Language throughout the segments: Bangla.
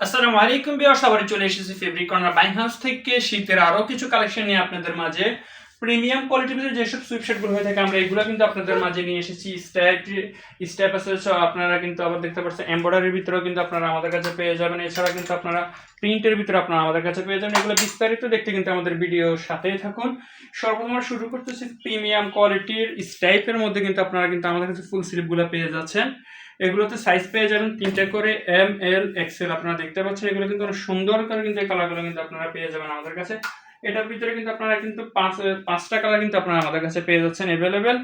আসসালামু আলাইকুম বিয়ার সবারই চলে এসেছি ফেব্রিক কর্নার বাইং হাউস থেকে। শীতের আরও কিছু কালেকশন নিয়ে আপনাদের মাঝে। প্রিমিয়াম কোয়ালিটির যেসব সুইপশার্টগুলো হয়ে থাকে, আমরা এগুলো কিন্তু আপনাদের মাঝে নিয়ে এসেছি। স্ট্যাপ স্ট্যাপ আছে আপনারা কিন্তু আবার দেখতে পাচ্ছেন এমব্রয়ডারির ভিতরেও কিন্তু আপনারা আমাদের কাছে পেয়ে যাবেন। এছাড়া কিন্তু আপনারা প্রিন্টের ভিতরে আপনারা আমাদের কাছে পেয়ে যাবেন। এগুলো বিস্তারিত দেখতে কিন্তু আমাদের ভিডিও সাথেই থাকুন। সর্বপ্রথম শুরু করতেছি প্রিমিয়াম কোয়ালিটির স্টাইপের মধ্যে কিন্তু আপনারা কিন্তু আমাদের কাছে ফুল স্লিপগুলো পেয়ে যাচ্ছেন। এগুলোতে সাইজ পেয়ে যাবেন তিনটে করে এম এল এক্সেল আপনারা দেখতে পাচ্ছেন, এগুলো কিন্তু সুন্দর করে কিন্তু কালারগুলো কিন্তু আপনারা পেয়ে যাবেন আমাদের কাছে। এটার ভিতরে কিন্তু আপনারা কিন্তু পাঁচ, পাঁচটা কালার কিন্তু আপনারা আমাদের কাছে পেয়ে যাচ্ছেন অ্যাভেলেবেল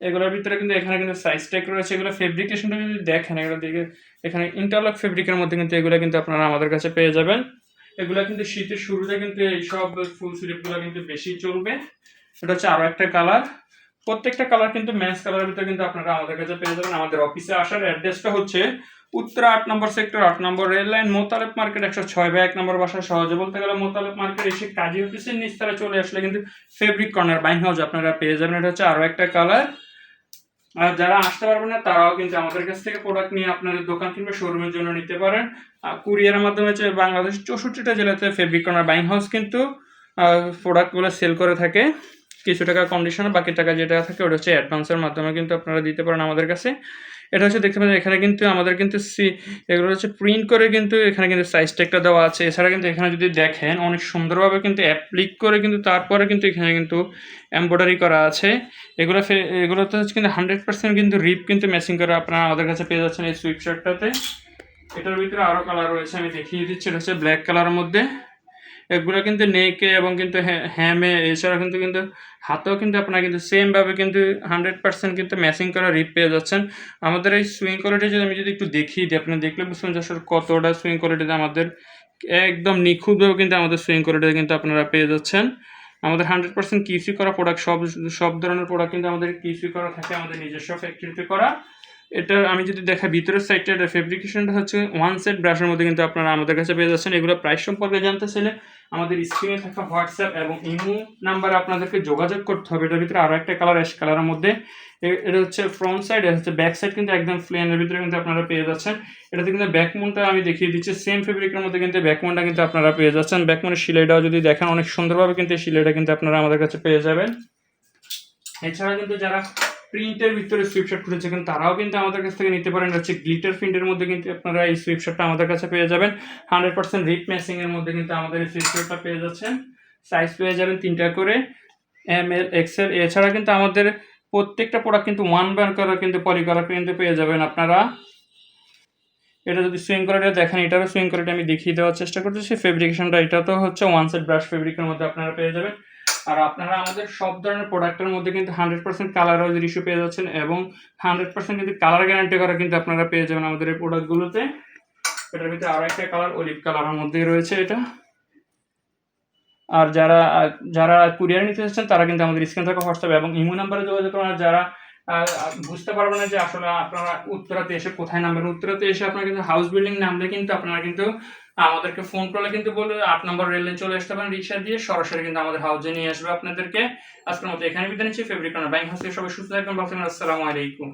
এগুলোর ভিতরে কিন্তু এখানে কিন্তু সাইজ ট্যাগ রয়েছে। এগুলো ফেব্রিকেশনটা যদি দেখেন, এগুলো দিকে এখানে ইন্টারলক ফেব্রিকের মধ্যে কিন্তু এগুলো কিন্তু আপনারা আমাদের কাছে পেয়ে যাবেন। এগুলো কিন্তু শীতের শুরুতে কিন্তু এইসব ফুল স্লিপগুলো কিন্তু বেশি চলবে। এটা হচ্ছে আরও একটা কালার প্রত্যেকটা কালার কিন্তু ম্যাচ কালারের ভিতরে কিন্তু আপনারা আমাদের কাছে পেয়ে যাবেন। আমাদের অফিসে আসার অ্যাড্রেসটা হচ্ছে উত্তরা আট নম্বর সেক্টর আট number rail line Motaleb market একশো ছয় বা এক নম্বর বাসা সহজে বলতে গেলে মোতালেব মার্কেট এসে কাজী অফিসের নিস্তারে চলে আসলে কিন্তু ফেব্রিক কর্নার বাইং হাউস আপনারা পেয়ে যাবেন। এটা হচ্ছে আরও একটা কালার আর যারা আসতে পারবেন না, তারাও কিন্তু আমাদের কাছ থেকে প্রোডাক্ট নিয়ে আপনাদের দোকান কিংবা শোরুমের জন্য নিতে পারেন। আর কুরিয়ারের মাধ্যমে হচ্ছে বাংলাদেশ চৌষট্টিটা জেলাতে ফেব্রিক কর্নার বাইং হাউস কিন্তু প্রোডাক্টগুলো সেল করে থাকে। কিছু টাকা কন্ডিশনে বাকি টাকা যেটা থাকে ওটা হচ্ছে অ্যাডভান্সের মাধ্যমে কিন্তু আপনারা দিতে পারেন আমাদের কাছে। এটা হচ্ছে দেখতে পাচ্ছেন, এখানে কিন্তু আমাদের কিন্তু সি এগুলো হচ্ছে প্রিন্ট করে কিন্তু এখানে কিন্তু সাইজ ট্যাগটা দেওয়া আছে। এছাড়া কিন্তু এখানে যদি দেখেন, অনেক সুন্দরভাবে কিন্তু অ্যাপ্লিক করে কিন্তু তারপরে কিন্তু এখানে কিন্তু এমব্রয়ডারি করা আছে। এগুলো এগুলোতে হচ্ছে কিন্তু হান্ড্রেড পার্সেন্ট কিন্তু রিপ কিন্তু ম্যাচিং করে আপনারা আমাদের কাছে পেয়ে যাচ্ছেন এই সুইপ শার্টটাতে এটার ভিতরে আরও কালার রয়েছে, আমি দেখিয়ে দিচ্ছি, এটা হচ্ছে ব্ল্যাক কালারের মধ্যে। এগুলো কিন্তু নেকে এবং কিন্তু হ্যা- হ্যামে এছাড়া কিন্তু কিন্তু হাতেও কিন্তু আপনারা কিন্তু সেমভাবে কিন্তু হান্ড্রেড পার্সেন্ট কিন্তু ম্যাচিং করা রিপ পেয়ে যাচ্ছেন। আমাদের এই সুইং কোয়ালিটি যদি আমি যদি একটু দেখিয়ে দিই আপনি দেখলে বুঝবেন যে আসলে কতটা সুইং কোয়ালিটিতে আমাদের একদম নিখুঁতভাবে কিন্তু আমাদের সুইং কোয়ালিটি কিন্তু আপনারা পেয়ে যাচ্ছেন। আমাদের হান্ড্রেড পার্সেন্ট কিউসি করা প্রোডাক্ট সব সব ধরনের প্রোডাক্ট কিন্তু আমাদের কিউসি করা থাকে আমাদের নিজস্ব ফ্যাক্টরিতে করা। এটা আমি যদি দেখা ভিতরের সাইডটা এটা ফেব্রিকেশনটা হচ্ছে ওয়ান সেট ব্রাশের মধ্যে কিন্তু আপনারা আমাদের কাছে পেয়ে যাচ্ছেন। এগুলো প্রাইস সম্পর্কে জানতে চাইলে আমাদের স্ক্রিনে থাকা হোয়াটসঅ্যাপ এবং ইমো নাম্বারে আপনাদেরকে যোগাযোগ করতে হবে। এটার ভিতরে আরও একটা কালার অ্যাশ কালারের মধ্যে। এটা হচ্ছে ফ্রন্ট সাইড এটা হচ্ছে ব্যাক সাইড কিন্তু একদম প্লেনের ভিতরে কিন্তু আপনারা পেয়ে যাচ্ছেন। এটাতে কিন্তু ব্যাকমুনটা আমি দেখিয়ে দিচ্ছি। সেম ফেব্রিকের মধ্যে কিন্তু ব্যাকমোনটা কিন্তু আপনারা পেয়ে যাচ্ছেন। ব্যাকমোনের সিলাইটাও যদি দেখেন, অনেক সুন্দরভাবে কিন্তু এই সিলাইটা কিন্তু আপনারা আমাদের কাছে পেয়ে যাবেন। এছাড়া কিন্তু যারা প্রিন্টের ভিতরে সুইপশার্ট খুঁজেছে কিন্তু তারাও কিন্তু আমাদের কাছ থেকে নিতে পারেন। হচ্ছে গ্লিটার প্রিন্টের মধ্যে কিন্তু আপনারা এই সুইপশার্টটা আমাদের কাছে পেয়ে যাবেন। হান্ড্রেড পার্সেন্ট রিপ ম্যাচিং এর মধ্যে কিন্তু আমাদের এই সুইপশার্টটা পেয়ে যাচ্ছেন। সাইজ পেয়ে যাবেন তিনটা করে। এম এল এক্সেল এছাড়া কিন্তু আমাদের প্রত্যেকটা প্রোডাক্ট কিন্তু ওয়ান বার করা কিন্তু পলি করা কিন্তু পেয়ে যাবেন আপনারা। এটা যদি সুইং কোয়ালিটি দেখেন, এটারও সুইং কোয়ালিটি আমি দেখিয়ে দেওয়ার চেষ্টা করতেছি ফেব্রিকেশনটা এটা তো হচ্ছে ওয়ান সেট ব্রাশ ফেব্রিকের মধ্যে আপনারা পেয়ে যাবেন। আর আপনারা আমাদের সব ধরনের প্রোডাক্টের মধ্যে কিন্তু hundred percent colour wise issue পেয়ে যাচ্ছেন এবং হান্ড্রেড পার্সেন্ট কিন্তু কালার গ্যারান্টি করা কিন্তু আপনারা পেয়ে যাবেন আমাদের এই প্রোডাক্টগুলোতে এটার ভিতরে আরও একটা কালার অলিভ কালারের মধ্যেই রয়েছে এটা। আর যারা যারা কুরিয়ার নিতে চাচ্ছেন তারা কিন্তু আমাদের স্ক্রিন থাকা হোয়াটসঅ্যাপ এবং ইমো নাম্বারে যোগাযোগ করেন। আর যারা বুঝতে পারবেন না যে আসলে আপনারা উত্তরাতে এসে কোথায় নামবেন, উত্তরাতে এসে আপনারা কিন্তু হাউস বিল্ডিং নামলে কিন্তু আপনারা কিন্তু আমাদেরকে ফোন করলে কিন্তু বলবে, আট নম্বর রেলে চলে আসতে পারেন রিক্সা দিয়ে, সরাসরি কিন্তু আমাদের হাউসে নিয়ে আসবে আপনাদেরকে। আজকের মতো এখানে বিদায় নিচ্ছি ফেব্রিক ব্যাংক হাউসে সবাই সুস্থ থাকবেন, আসসালামু আলাইকুম।